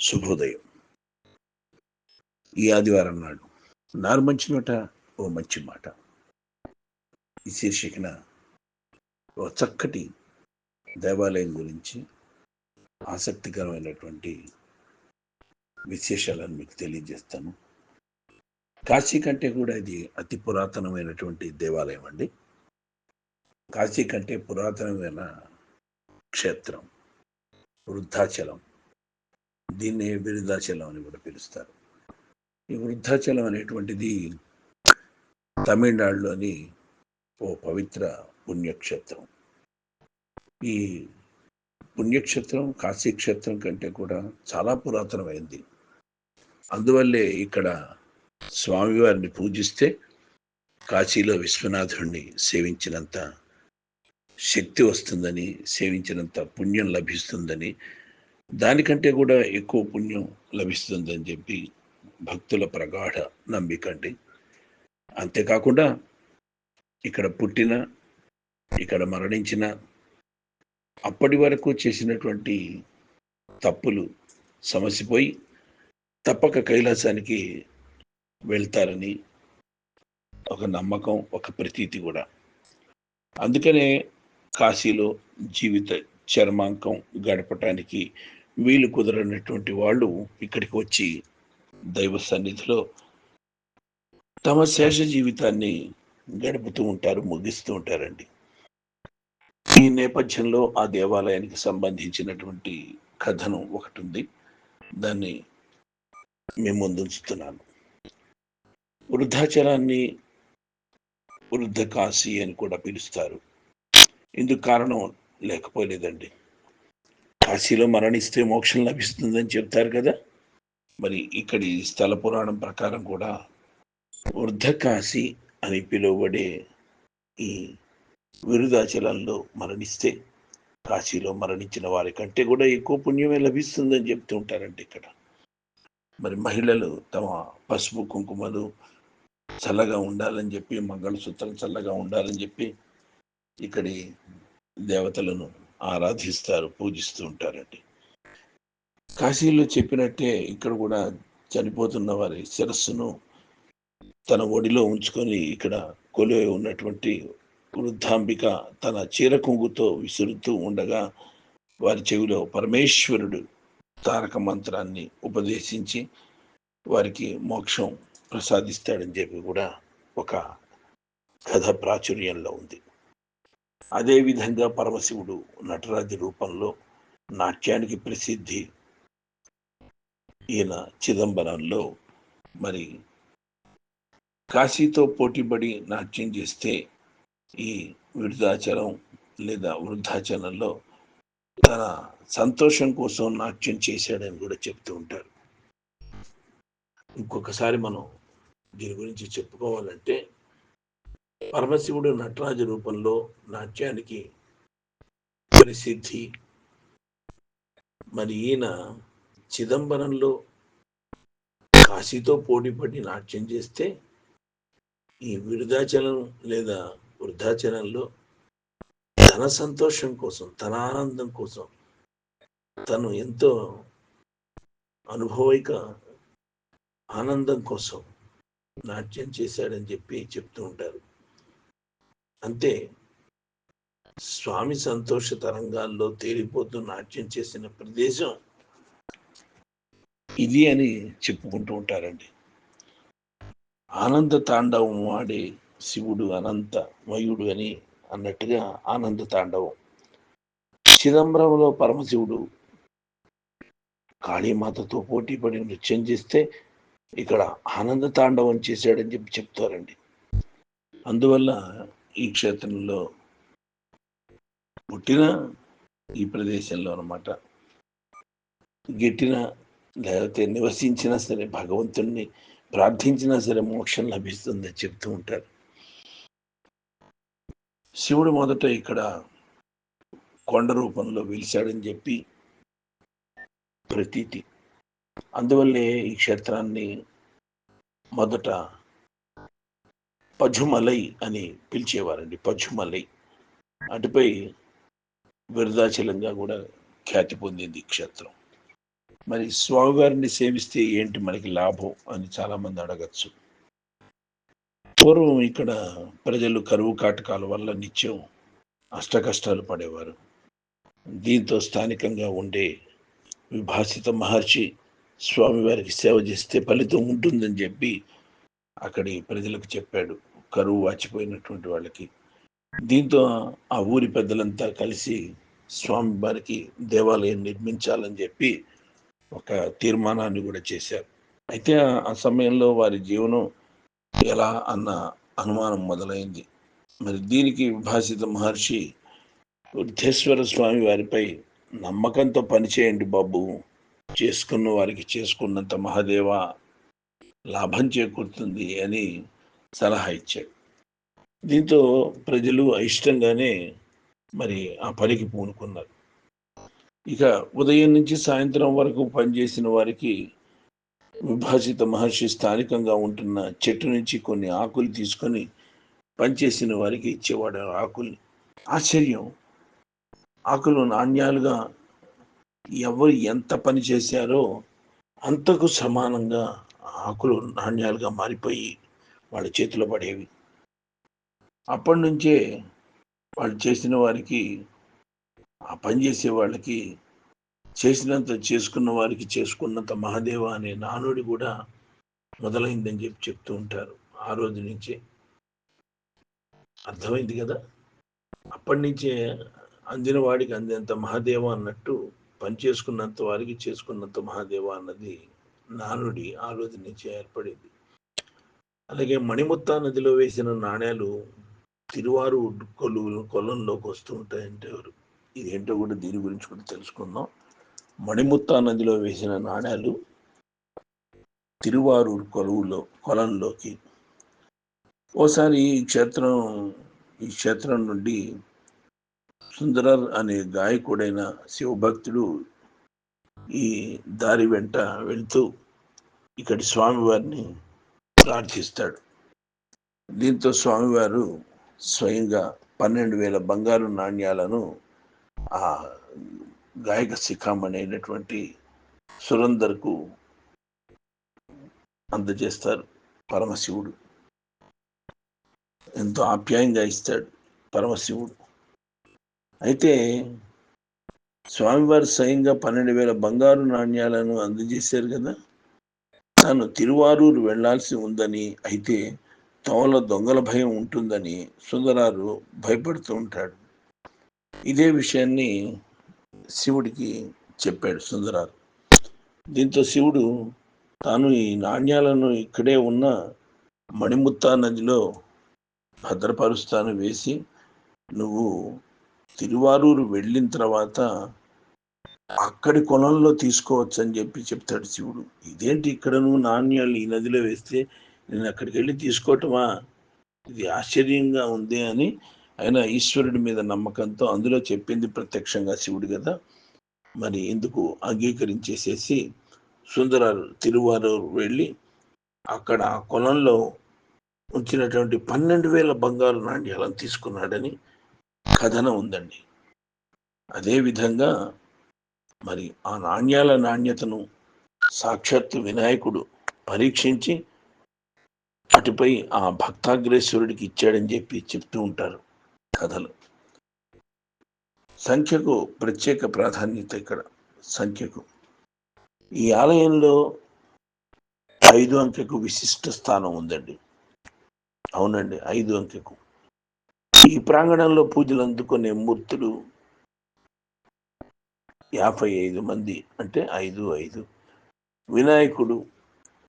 శుభోదయం. ఈ ఆదివారం నాడు నారు మంచి నోట ఓ మంచి మాట. ఈ శీర్షికన ఓ చక్కటి దేవాలయం గురించి ఆసక్తికరమైనటువంటి విశేషాలను మీకు తెలియజేస్తాను. కాశీ కంటే కూడా ఇది అతి పురాతనమైనటువంటి దేవాలయం అండి. కాశీ కంటే పురాతనమైన క్షేత్రం వృద్ధాచలం. దీన్నే విరుధాచలం అని కూడా పిలుస్తారు. ఈ వృద్ధాచలం అనేటువంటిది తమిళనాడులోని ఓ పవిత్ర పుణ్యక్షేత్రం. ఈ పుణ్యక్షేత్రం కాశీక్షేత్రం కంటే కూడా చాలా పురాతనమైంది. అందువల్లే ఇక్కడ స్వామివారిని పూజిస్తే కాశీలో విశ్వనాథుడిని సేవించినంత శక్తి వస్తుందని సేవించినంత పుణ్యం లభిస్తుందని దానికంటే కూడా ఎక్కువ పుణ్యం లభిస్తుందని చెప్పి భక్తుల ప్రగాఢ నమ్మిక అండి. అంతేకాకుండా ఇక్కడ పుట్టిన ఇక్కడ మరణించిన అప్పటి వరకు చేసినటువంటి తప్పులు సమసిపోయి తప్పక కైలాసానికి వెళ్తారని ఒక నమ్మకం ఒక ప్రతీతి కూడా. అందుకనే కాశీలో జీవిత చర్మాంకం గడపటానికి వీలు కుదరనటువంటి వాళ్ళు ఇక్కడికి వచ్చి దైవ సన్నిధిలో తమ శేష జీవితాన్ని గడుపుతూ ఉంటారు ముగిస్తూ ఉంటారండి. ఈ నేపథ్యంలో ఆ దేవాలయానికి సంబంధించినటువంటి కథనం ఒకటి ఉంది దాన్ని మేము ముందుంచుతున్నాను. వృద్ధాచలాన్ని వృద్ధ కాశీ అని కూడా పిలుస్తారు. ఇందుకు కారణం లేకపోలేదండి. కాశీలో మరణిస్తే మోక్షం లభిస్తుందని చెప్తారు కదా. మరి ఇక్కడి స్థల పురాణం ప్రకారం కూడా వృద్ధ కాశీ అని పిలువబడే ఈ విరుదాచలంలో మరణిస్తే కాశీలో మరణించిన వారి కంటే కూడా ఎక్కువ పుణ్యమే లభిస్తుందని చెప్తూ ఉంటారండి ఇక్కడ. మరి మహిళలు తమ పసుపు కుంకుమలు చల్లగా ఉండాలని చెప్పి మంగళసూత్రం చల్లగా ఉండాలని చెప్పి ఇక్కడి దేవతలను ఆరాధిస్తారు పూజిస్తూ ఉంటారండి. కాశీలో చెప్పినట్టే ఇక్కడ కూడా చనిపోతున్న వారి శిరస్సును తన ఒడిలో ఉంచుకొని ఇక్కడ కొలువై ఉన్నటువంటి వృద్ధాంబిక తన చీర కుంగుతో విసురుతూ ఉండగా వారి చెవిలో పరమేశ్వరుడు తారక మంత్రాన్ని ఉపదేశించి వారికి మోక్షం ప్రసాదిస్తాడని చెప్పి కూడా ఒక కథ ప్రాచుర్యంలో ఉంది. అదేవిధంగా పరమశివుడు నటరాజు రూపంలో నాట్యానికి ప్రసిద్ధి ఈయన చిదంబరంలో. మరి కాశీతో పోటీపడి నాట్యం చేస్తే ఈ వృద్ధాచలం లేదా వృద్ధాచలంలో తన సంతోషం కోసం నాట్యం చేశాడని కూడా చెప్తూ ఉంటారు. ఇంకొకసారి మనం దీని గురించి చెప్పుకోవాలంటే పరమశివుడు నటరాజు రూపంలో నాట్యానికి ప్రసిద్ధి మరి ఈయన చిదంబరంలో కాశీతో పోటీపడి నాట్యం చేస్తే ఈ విరుదాచలం లేదా వృద్ధాచలంలో తన సంతోషం కోసం తన ఆనందం కోసం తను ఎంతో అనుభవిక ఆనందం కోసం నాట్యం చేశాడని చెప్పి చెప్తూ ఉంటారు. అంతే. స్వామి సంతోష తరంగాల్లో తేలిపోతూ నాట్యం చేసిన ప్రదేశం ఇది అని చెప్పుకుంటూ ఉంటారండి. ఆనంద తాండవం వాడే శివుడు అనంత మయుడు అని అన్నట్టుగా ఆనంద తాండవం. చిదంబరంలో పరమశివుడు కాళీమాతతో పోటీ పడి నృత్యం చేస్తే ఇక్కడ ఆనంద తాండవం చేశాడని చెప్పి చెప్తారండి. అందువల్ల ఈ క్షేత్రంలో పుట్టిన ఈ ప్రదేశంలో అనమాట గెట్టిన లేకపోతే నివసించినా సరే భగవంతుణ్ణి ప్రార్థించినా సరే మోక్షం లభిస్తుందని చెప్తూ ఉంటారు. శివుడు మొదట ఇక్కడ కొండ రూపంలో వెలిశాడని చెప్పి ప్రతీతి. అందువల్లే ఈ క్షేత్రాన్ని మొదట పజుమలై అని పిలిచేవారండి పజుమలై. అటుపై విరదాచలంగా కూడా ఖ్యాతి పొందింది క్షేత్రం. మరి స్వామివారిని సేవిస్తే ఏంటి మనకి లాభం అని చాలామంది అడగచ్చు. పూర్వం ఇక్కడ ప్రజలు కరువు కాటకాల వల్ల నిత్యం అష్టకష్టాలు పడేవారు. దీంతో స్థానికంగా ఉండే విభాసిత మహర్షి స్వామివారికి సేవ చేస్తే ఫలితం ఉంటుందని చెప్పి అక్కడి ప్రజలకు చెప్పాడు. కరువు వాచిపోయినటువంటి వాళ్ళకి. దీంతో ఆ ఊరి పెద్దలంతా కలిసి స్వామి వారికి దేవాలయం నిర్మించాలని చెప్పి ఒక తీర్మానాన్ని కూడా చేశారు. అయితే ఆ సమయంలో వారి జీవనం ఎలా అన్న అనుమానం మొదలైంది. మరి దీనికి విభాషిత మహర్షి వృద్ధేశ్వర స్వామి వారిపై నమ్మకంతో పనిచేయండి బాబు చేసుకున్న వారికి చేసుకున్నంత మహాదేవ లాభం చేకూరుతుంది అని సలహా ఇచ్చాడు. దీంతో ప్రజలు అయిష్టంగానే మరి ఆ పనికి పూనుకున్నారు. ఇక ఉదయం నుంచి సాయంత్రం వరకు పనిచేసిన వారికి విభాషిత మహర్షి స్థానికంగా ఉంటున్న చెట్టు నుంచి కొన్ని ఆకులు తీసుకొని పనిచేసిన వారికి ఇచ్చేవాడు ఆకుల్ని. ఆశ్చర్యం! ఆకులు నాణ్యాలుగా ఎవరు ఎంత పని చేశారో అంతకు సమానంగా ఆకులు నాణ్యాలుగా మారిపోయి వాళ్ళ చేతిలో పడేవి. అప్పటి నుంచే వాళ్ళు చేసిన వారికి ఆ పని చేసే వాళ్ళకి చేసినంత చేసుకున్న వారికి చేసుకున్నంత మహాదేవ అనే నానుడి కూడా మొదలైందని చెప్పి చెప్తూ ఉంటారు ఆ రోజు నుంచే. అర్థమైంది కదా? అప్పటి నుంచే అందిన వాడికి అందినంత మహాదేవ అన్నట్టు పని చేసుకున్నంత వారికి చేసుకున్నంత మహాదేవ అన్నది నానుడి ఆ రోజు నుంచే ఏర్పడింది. అలాగే మణిముత్తా నదిలో వేసిన నాణ్యాలు తిరువారు కొలు కొలంలోకి వస్తూ ఉంటాయంటే ఎవరు? ఇదేంటో కూడా దీని గురించి కూడా తెలుసుకుందాం. మణిముత్తా నదిలో వేసిన నాణ్యాలు తిరువారూరు కొలువులో కొలంలోకి. ఓసారి ఈ క్షేత్రం ఈ క్షేత్రం నుండి సుందరర్ అనే గాయకుడైన శివభక్తుడు ఈ దారి వెంట వెళ్తూ ఇక్కడి స్వామివారిని ప్రార్థిస్తాడు దీంతో స్వామివారు స్వయంగా పన్నెండు వేల బంగారు నాణ్యాలను ఆ గాయక శిఖం అయినటువంటి సురందర్కు అందజేస్తారు పరమశివుడు. ఎంతో ఆప్యాయంగా ఇస్తాడు పరమశివుడు. అయితే స్వామివారు స్వయంగా పన్నెండు వేల బంగారు నాణ్యాలను అందజేశారు కదా? తాను తిరువారూరు వెళ్ళాల్సి ఉందని అయితే తోల దొంగల భయం ఉంటుందని సుందరారు భయపడుతూ ఉంటాడు. ఇదే విషయాన్ని శివుడికి చెప్పాడు సుందరారు. దీంతో శివుడు తాను ఈ నాణ్యాలను ఇక్కడే ఉన్న మణిముత్తా నదిలో భద్రపరుస్తాను వేసి నువ్వు తిరువారూరు వెళ్ళిన తర్వాత అక్కడి కొలంలో తీసుకోవచ్చు అని చెప్పి చెప్తాడు శివుడు. ఇదేంటి ఇక్కడ నువ్వు నాణ్యాలు ఈ నదిలో వేస్తే నేను అక్కడికి వెళ్ళి తీసుకోవటమా? ఇది ఆశ్చర్యంగా ఉంది అని ఆయన ఈశ్వరుడి మీద నమ్మకంతో అందులో చెప్పింది ప్రత్యక్షంగా శివుడు కదా. మరి ఎందుకు అంగీకరించేసేసి సుందరారు తిరువారూరు వెళ్ళి అక్కడ ఆ కొలంలో ఉంచినటువంటి పన్నెండు వేల బంగారు నాణ్యాలను తీసుకున్నాడని కథనం ఉందండి. అదేవిధంగా మరి ఆ నాణ్యాల నాణ్యతను సాక్షాత్తు వినాయకుడు పరీక్షించి అటుపై ఆ భక్తాగ్రేశ్వరుడికి ఇచ్చాడని చెప్పి చెప్తూ ఉంటారు కథలు. సంఖ్యకు ప్రత్యేక ప్రాధాన్యత ఇక్కడ సంఖ్యకు. ఈ ఆలయంలో ఐదు అంకెకు విశిష్ట స్థానం ఉందండి. అవునండి ఐదు అంకెకు. ఈ ప్రాంగణంలో పూజలు అందుకునే మూర్తులు యాభై ఐదు మంది అంటే ఐదు ఐదు. వినాయకుడు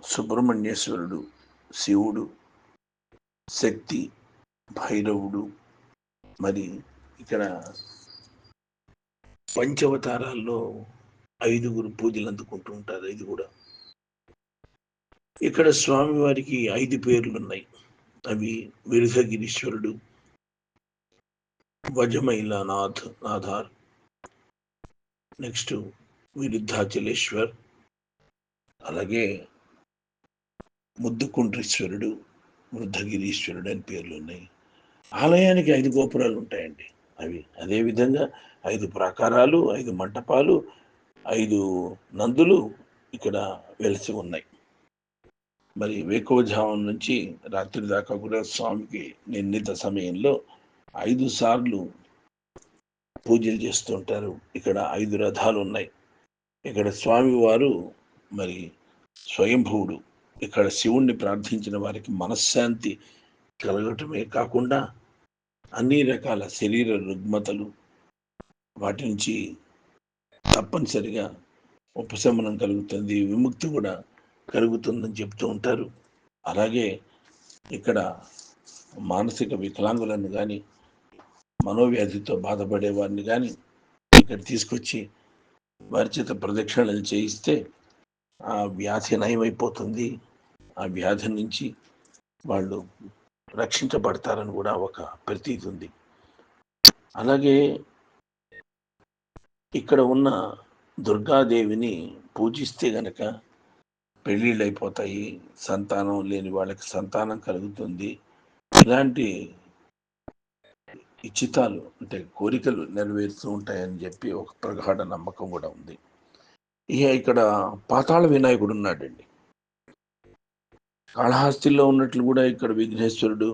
సుబ్రహ్మణ్యేశ్వరుడు శివుడు శక్తి భైరవుడు. మరి ఇక్కడ పంచవతారాల్లో ఐదుగురు పూజలు అందుకుంటూ ఉంటారు ఇది కూడా. ఇక్కడ స్వామివారికి ఐదు పేర్లు ఉన్నాయి అవి విరుధగిరీశ్వరుడు వజమైలానాథ్ నాథార్ నెక్స్ట్ విరుద్ధాచలేశ్వర్ అలాగే ముద్దుకుండ్రీశ్వరుడు వృద్ధగిరీశ్వరుడు అని పేర్లు ఉన్నాయి. ఆలయానికి ఐదు గోపురాలు ఉంటాయండి. అవి అదేవిధంగా ఐదు ప్రాకారాలు ఐదు మంటపాలు ఐదు నందులు ఇక్కడ వెలిసి ఉన్నాయి. మరి వేకోజావం నుంచి రాత్రి దాకా కూడా స్వామికి నిర్ణీత సమయంలో ఐదు సార్లు పూజలు చేస్తుంటారు ఇక్కడ ఐదు రథాలు ఉన్నాయి ఇక్కడ స్వామివారు మరి స్వయంభువుడు. ఇక్కడ శివుణ్ణి ప్రార్థించిన వారికి మనశ్శాంతి కలగటమే కాకుండా అన్ని రకాల శరీర రుగ్మతలు వాటి నుంచి తప్పనిసరిగా ఉపశమనం కలుగుతుంది. విముక్తి కూడా కలుగుతుందని చెప్తూ ఉంటారు. అలాగే ఇక్కడ మానసిక వికలాంగులను కానీ మనోవ్యాధితో బాధపడే వారిని కానీ ఇక్కడ తీసుకొచ్చి వారి చేత ప్రదక్షిణలు చేయిస్తే ఆ వ్యాధి నయమైపోతుంది. ఆ వ్యాధి నుంచి వాళ్ళు రక్షించబడతారని కూడా ఒక ప్రతీతి ఉంది. అలాగే ఇక్కడ ఉన్న దుర్గాదేవిని పూజిస్తే గనక పెళ్ళిళ్ళు అయిపోతాయి సంతానం లేని వాళ్ళకి సంతానం కలుగుతుంది. ఇలాంటి ఇచ్చితాలు అంటే కోరికలు నెరవేరుతూ ఉంటాయని చెప్పి ఒక ప్రగాఢ నమ్మకం కూడా ఉంది. ఇక ఇక్కడ పాతాళ వినాయకుడు ఉన్నాడండి. కాళహస్తిలో ఉన్నట్లు కూడా ఇక్కడ విఘ్నేశ్వరుడు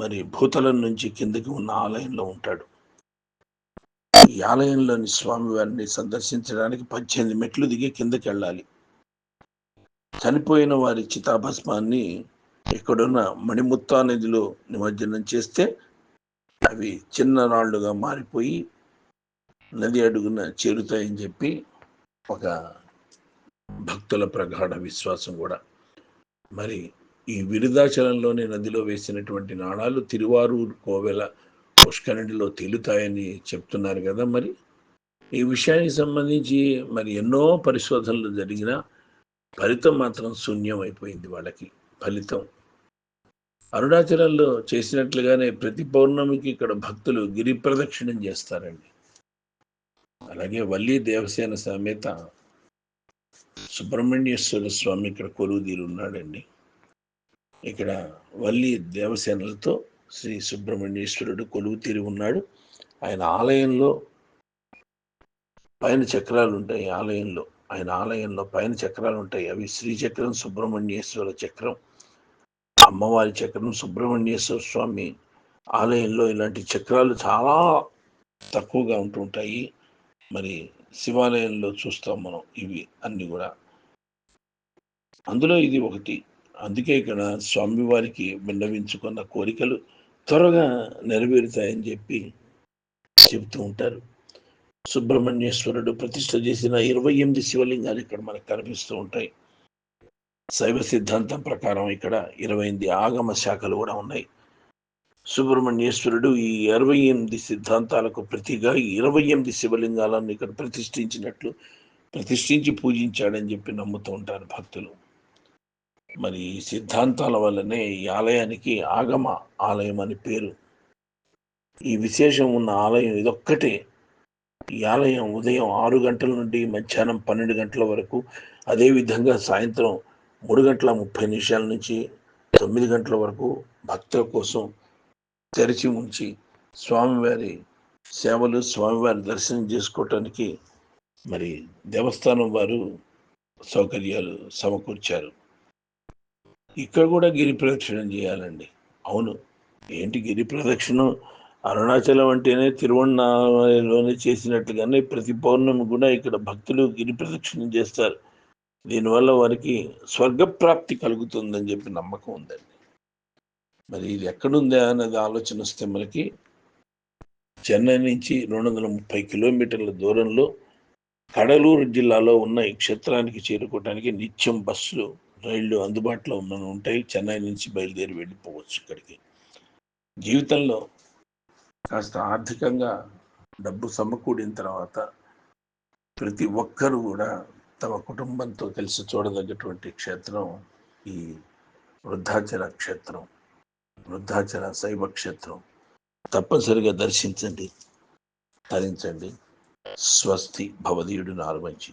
మరి భూతలం నుంచి కిందకి ఉన్న ఆలయంలో ఉంటాడు. ఈ ఆలయంలోని స్వామివారిని సందర్శించడానికి పద్దెనిమిది మెట్లు దిగి కిందకి వెళ్ళాలి. చనిపోయిన వారి చితాభస్మాన్ని ఎక్కడున్న మణిముత్తా నదిలో నిమజ్జనం చేస్తే అవి చిన్న రాళ్ళుగా మారిపోయి నది అడుగున చేరుతాయని చెప్పి ఒక భక్తుల ప్రగాఢ విశ్వాసం కూడా. మరి ఈ విరుదాచలంలోని నదిలో వేసినటువంటి నాణాలు తిరువారూరు కోవెల పుష్కరిణిలో తేలుతాయని చెప్తున్నారు కదా మరి. ఈ విషయానికి సంబంధించి మరి ఎన్నో పరిశోధనలు జరిగినా ఫలితం మాత్రం శూన్యం అయిపోయింది వాళ్ళకి. ఫలితం అరుణాచలంలో చేసినట్లుగానే ప్రతి పౌర్ణమికి ఇక్కడ భక్తులు గిరి ప్రదక్షిణం చేస్తారండి. అలాగే వల్లి దేవసేన సమేత సుబ్రహ్మణ్యేశ్వర స్వామి ఇక్కడ కొలువుదీరు ఉన్నాడండి. ఇక్కడ వల్లి దేవసేనలతో శ్రీ సుబ్రహ్మణ్యేశ్వరుడు కొలువు తీరి ఉన్నాడు. ఆయన ఆలయంలో పైన చక్రాలు ఉంటాయి ఆలయంలో. ఆయన ఆలయంలో పైన చక్రాలు ఉంటాయి. అవి శ్రీచక్రం సుబ్రహ్మణ్యేశ్వర చక్రం. అమ్మవారి చక్రం సుబ్రహ్మణ్యేశ్వర స్వామి ఆలయంలో ఇలాంటి చక్రాలు చాలా తక్కువగా ఉంటుంటాయి. మరి శివాలయంలో చూస్తాం మనం ఇవి అన్ని కూడా. అందులో ఇది ఒకటి. అందుకే ఇక్కడ స్వామివారికి విన్నవించుకున్న కోరికలు త్వరగా నెరవేరుతాయని చెప్పి చెబుతూ ఉంటారు. సుబ్రహ్మణ్యేశ్వరుడు ప్రతిష్ట చేసిన ఇరవై ఎనిమిది శివలింగాలు ఇక్కడ మనకు కనిపిస్తూ ఉంటాయి. శైవ సిద్ధాంతం ప్రకారం ఇక్కడ ఇరవై ఎనిమిది ఆగమ శాఖలు కూడా ఉన్నాయి. సుబ్రహ్మణ్యేశ్వరుడు ఈ ఇరవై ఎనిమిది సిద్ధాంతాలకు ప్రతిగా ఇరవై ఎనిమిది శివలింగాలను ఇక్కడ ప్రతిష్ఠించినట్లు ప్రతిష్ఠించి పూజించాడని చెప్పి నమ్ముతూ ఉంటారు భక్తులు. మరి ఈ సిద్ధాంతాల వల్లనే ఈ ఆలయానికి ఆగమ ఆలయం అని పేరు. ఈ విశేషం ఉన్న ఆలయం ఇదొక్కటే. ఈ ఆలయం ఉదయం ఆరు గంటల నుండి మధ్యాహ్నం పన్నెండు గంటల వరకు అదేవిధంగా సాయంత్రం మూడు గంటల ముప్పై నిమిషాల నుంచి తొమ్మిది గంటల వరకు భక్తుల కోసం తెరిచి ఉంచి స్వామివారి సేవలు స్వామివారి దర్శనం చేసుకోవటానికి మరి దేవస్థానం వారు సౌకర్యాలు సమకూర్చారు. ఇక్కడ కూడా గిరి ప్రదక్షిణం చేయాలండి. అవును. ఏంటి గిరి ప్రదక్షిణం? అరుణాచలం అంటేనే తిరువണ്ണామలైలోనే చేసినట్లుగానే ప్రతి పౌర్ణమి కూడా ఇక్కడ భక్తులు గిరి ప్రదక్షిణం చేస్తారు. దీనివల్ల వారికి స్వర్గప్రాప్తి కలుగుతుందని చెప్పి నమ్మకం ఉందండి. మరి ఇది ఎక్కడుందా అన్నది ఆలోచన వస్తే మనకి చెన్నై నుంచి రెండు వందల ముప్పై కిలోమీటర్ల దూరంలో కడలూరు జిల్లాలో ఉన్న ఈ క్షేత్రానికి చేరుకోవడానికి నిత్యం బస్సులు రైళ్ళు అందుబాటులో ఉన్న ఉంటాయి. చెన్నై నుంచి బయలుదేరి వెళ్ళిపోవచ్చు ఇక్కడికి. జీవితంలో కాస్త ఆర్థికంగా డబ్బు సమకూడిన తర్వాత ప్రతి ఒక్కరూ కూడా తమ కుటుంబంతో కలిసి చూడదగ్గటువంటి క్షేత్రం ఈ వృద్ధాచల క్షేత్రం వృద్ధాచల శైవ క్షేత్రం. తప్పనిసరిగా దర్శించండి ధరించండి స్వస్తి భవదీయుడు నాలుగు మంచి